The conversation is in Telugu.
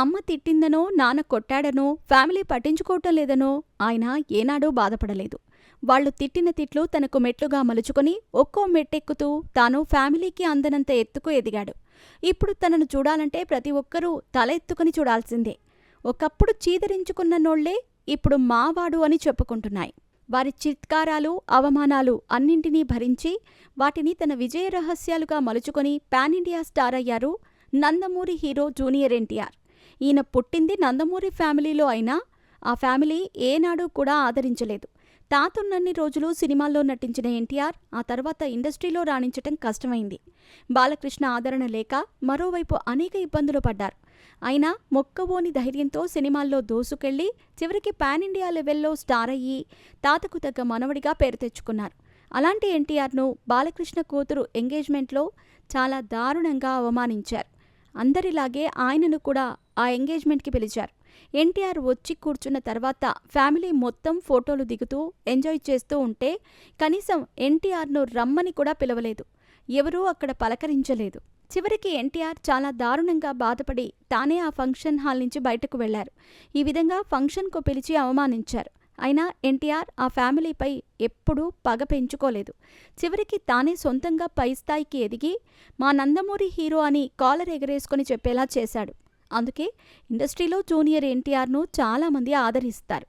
అమ్మ తిట్టిందనో నాన్న కొట్టాడనో ఫ్యామిలీ పట్టించుకోవటం లేదనో ఆయన ఏనాడూ బాధపడలేదు. వాళ్ళు తిట్టిన తిట్లు తనకు మెట్లుగా మలుచుకొని ఒక్కో మెట్టెక్కుతూ తాను ఫ్యామిలీకి అందనంత ఎత్తుకు ఎదిగాడు. ఇప్పుడు తనను చూడాలంటే ప్రతి ఒక్కరూ తల ఎత్తుకుని చూడాల్సిందే. ఒకప్పుడు చీదరించుకున్న నోళ్ళే ఇప్పుడు మావాడు అని చెప్పుకుంటున్నాయి. వారి చిత్కారాలు అవమానాలు అన్నింటినీ భరించి వాటిని తన విజయ రహస్యాలుగా మలుచుకొని పాన్ ఇండియా స్టార్ అయ్యారు నందమూరి హీరో జూనియర్ ఎన్టీఆర్. ఈయన పుట్టింది నందమూరి ఫ్యామిలీలో అయినా ఆ ఫ్యామిలీ ఏనాడూ కూడా ఆదరించలేదు. తాతున్నన్ని రోజులు సినిమాల్లో నటించిన ఎన్టీఆర్ ఆ తర్వాత ఇండస్ట్రీలో రాణించటం కష్టమైంది. బాలకృష్ణ ఆదరణ లేక మరోవైపు అనేక ఇబ్బందులు పడ్డారు. అయినా మొక్కవోని ధైర్యంతో సినిమాల్లో దోసుకెళ్ళి చివరికి పాన్ ఇండియా లెవెల్లో స్టార్ అయ్యి తాతకు తగ్గ మనవడిగా పేరు తెచ్చుకున్నారు. అలాంటి ఎన్టీఆర్ను బాలకృష్ణ కూతురు ఎంగేజ్మెంట్లో చాలా దారుణంగా అవమానించారు. అందరిలాగే ఆయనను కూడా ఆ ఎంగేజ్మెంట్కి పిలిచారు. ఎన్టీఆర్ వచ్చి కూర్చున్న తర్వాత ఫ్యామిలీ మొత్తం ఫోటోలు దిగుతూ ఎంజాయ్ చేస్తూ ఉంటే కనీసం ఎన్టీఆర్ను రమ్మని కూడా పిలవలేదు. ఎవరూ అక్కడ పలకరించలేదు. చివరికి ఎన్టీఆర్ చాలా దారుణంగా బాధపడి తానే ఆ ఫంక్షన్ హాల్ నుంచి బయటకు వెళ్ళారు. ఈ విధంగా ఫంక్షన్కు పిలిచి అవమానించారు. అయినా ఎన్టీఆర్ ఆ ఫ్యామిలీపై ఎప్పుడూ పగ పెంచుకోలేదు. చివరికి తానే సొంతంగా పై స్థాయికి ఎదిగి మా నందమూరి హీరో అని కాలర్ ఎగరేసుకుని చెప్పేలా చేశాడు. అందుకే ఇండస్ట్రీలో జూనియర్ ఎన్టీఆర్ను చాలామంది ఆదరిస్తారు.